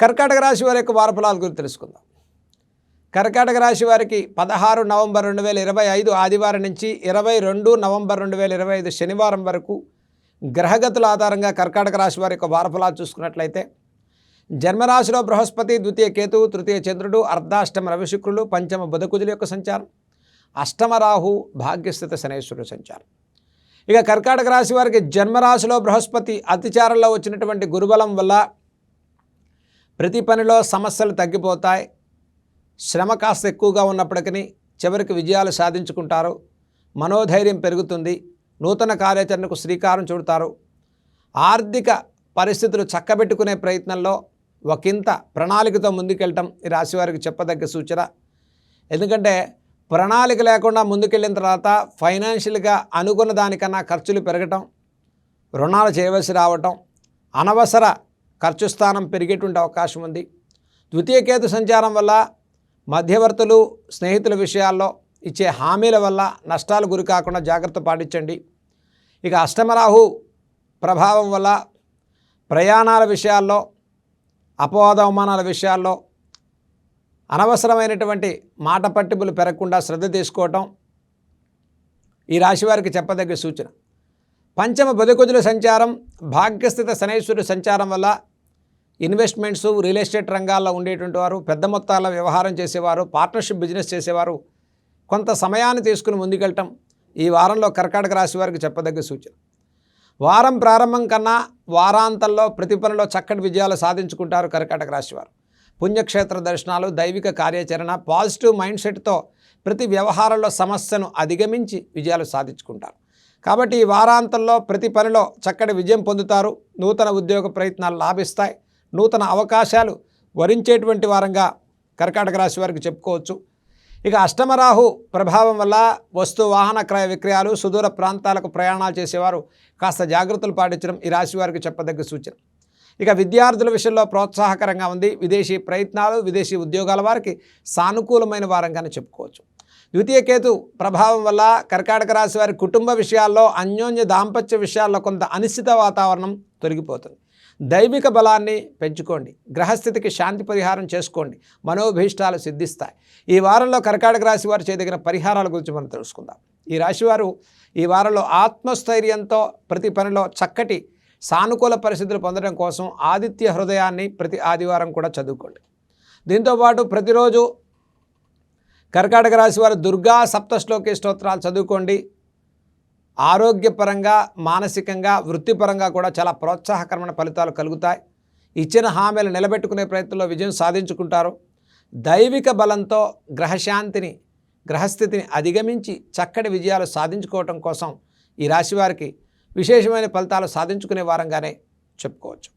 కర్కాటక రాశి వారి యొక్క వారఫలాల గురించి తెలుసుకుందాం. కర్కాటక రాశి వారికి పదహారు నవంబర్ రెండు వేల ఇరవై ఐదు ఆదివారం నుంచి ఇరవై రెండు నవంబర్ రెండు వేల ఇరవై ఐదు శనివారం వరకు గ్రహగతుల ఆధారంగా కర్కాటక రాశి వారి యొక్క వారఫలాలు చూసుకున్నట్లయితే జన్మరాశిలో బృహస్పతి ద్వితీయ కేతువు తృతీయ చంద్రుడు అర్ధాష్టమ రవిశుక్రులు పంచమ బుధకుజుల యొక్క సంచారం అష్టమ రాహు భాగ్యస్థిత శనేశ్వరుడు సంచారం. ఇక కర్కాటక రాశి వారికి జన్మరాశిలో బృహస్పతి అతిచారంలో వచ్చినటువంటి గురుబలం వల్ల ప్రతి పనిలో సమస్యలు తగ్గిపోతాయి. శ్రమ కాస్త ఎక్కువగా ఉన్నప్పటికీ చివరికి విజయాలు సాధించుకుంటారు. మనోధైర్యం పెరుగుతుంది. నూతన కార్యాచరణకు శ్రీకారం చుడతారు. ఆర్థిక పరిస్థితులు చక్కబెట్టుకునే ప్రయత్నంలో ఒకంత ప్రణాళికతో ముందుకెళ్ళటం ఈ రాశివారికి చెప్పదగ్గ సూచన. ఎందుకంటే ప్రణాళిక లేకుండా ముందుకెళ్ళిన తర్వాత ఫైనాన్షియల్గా అనుకున్న దానికన్నా ఖర్చులు పెరగటం రుణాలు చేయవలసి రావటం అనవసర ఖర్చు స్థానం పెరిగేటువంటి అవకాశం ఉంది. ద్వితీయ కేతు సంచారం వల్ల మధ్యవర్తులు స్నేహితుల విషయాల్లో ఇచ్చే హామీల వల్ల నష్టాలు గురి కాకుండా జాగ్రత్త పాటించండి. ఇక అష్టమరాహు ప్రభావం వల్ల ప్రయాణాల విషయాల్లో అపవాద అవమానాల విషయాల్లో అనవసరమైనటువంటి మాట పట్టింపులు పెరగకుండా శ్రద్ధ తీసుకోవటం ఈ రాశి వారికి చెప్పదగ్గ సూచన. పంచమ బతుకుజుల సంచారం భాగ్యస్థిత శనైశ్వరు సంచారం వల్ల ఇన్వెస్ట్మెంట్స్ రియల్ ఎస్టేట్ రంగాల్లో ఉండేటువంటి వారు పెద్ద మొత్తాల వ్యవహారం చేసేవారు పార్ట్నర్షిప్ బిజినెస్ చేసేవారు కొంత సమయాన్ని తీసుకుని ముందుకెళ్ళటం ఈ వారంలో కర్కాటక రాశి వారికి చెప్పదగ్గ సూచన. వారం ప్రారంభం కన్నా వారాంతంలో ప్రతి పనిలో చక్కటి విజయాలు సాధించుకుంటారు కర్కాటక రాశి వారు. పుణ్యక్షేత్ర దర్శనాలు దైవిక కార్యాచరణ పాజిటివ్ మైండ్ సెట్తో ప్రతి వ్యవహారంలో సమస్యను అధిగమించి విజయాలు సాధించుకుంటారు. కాబట్టి ఈ వారాంతంలో ప్రతి పనిలో చక్కటి విజయం పొందుతారు. నూతన ఉద్యోగ ప్రయత్నాలు లాభిస్తాయి. నూతన అవకాశాలు వరించేటువంటి వారంగా కర్కాటక రాశి వారికి చెప్పుకోవచ్చు. ఇక అష్టమరాహు ప్రభావం వల్ల వస్తు వాహన క్రయ విక్రయాలు సుదూర ప్రాంతాలకు ప్రయాణాలు చేసేవారు కాస్త జాగ్రత్తలు పాటించడం ఈ రాశి వారికి చెప్పదగ్గ సూచన. ఇక విద్యార్థుల విషయంలో ప్రోత్సాహకరంగా ఉంది. విదేశీ ప్రయత్నాలు విదేశీ ఉద్యోగాల వారికి సానుకూలమైన వారంగానే చెప్పుకోవచ్చు. ద్వితీయ కేతు ప్రభావం వల్ల కర్కాటక రాశి వారి కుటుంబ విషయాల్లో అన్యోన్య దాంపత్య విషయాల్లో కొంత అనిశ్చిత వాతావరణం తొలగిపోతుంది. దైవిక బలాన్ని పెంచుకోండి. గ్రహస్థితికి శాంతి పరిహారం చేసుకోండి. మనోభీష్టాలు సిద్ధిస్తాయి. ఈ వారంలో కర్కాటక రాశి వారు చేయదగిన పరిహారాల గురించి మనం తెలుసుకుందాం. ఈ రాశివారు ఈ వారంలో ఆత్మస్థైర్యంతో ప్రతి పనిలో చక్కటి సానుకూల పరిస్థితులు పొందడం కోసం ఆదిత్య హృదయాన్ని ప్రతి ఆదివారం కూడా చదువుకోండి. దీంతోపాటు ప్రతిరోజు కర్కాటక రాశి వారు దుర్గా సప్తశ్లోకి స్తోత్రాలు చదువుకోండి. ఆరోగ్యపరంగా మానసికంగా వృత్తిపరంగా కూడా చాలా ప్రోత్సాహకరమైన ఫలితాలు కలుగుతాయి. ఇచ్చిన హామీలు నిలబెట్టుకునే ప్రయత్నంలో విజయం సాధించుకుంటారు. దైవిక బలంతో గ్రహశాంతిని గ్రహస్థితిని అధిగమించి చక్కటి విజయాలు సాధించుకోవటం కోసం ఈ రాశివారికి విశేషమైన ఫలితాలు సాధించుకునే వారంగానే చెప్పుకోవచ్చు.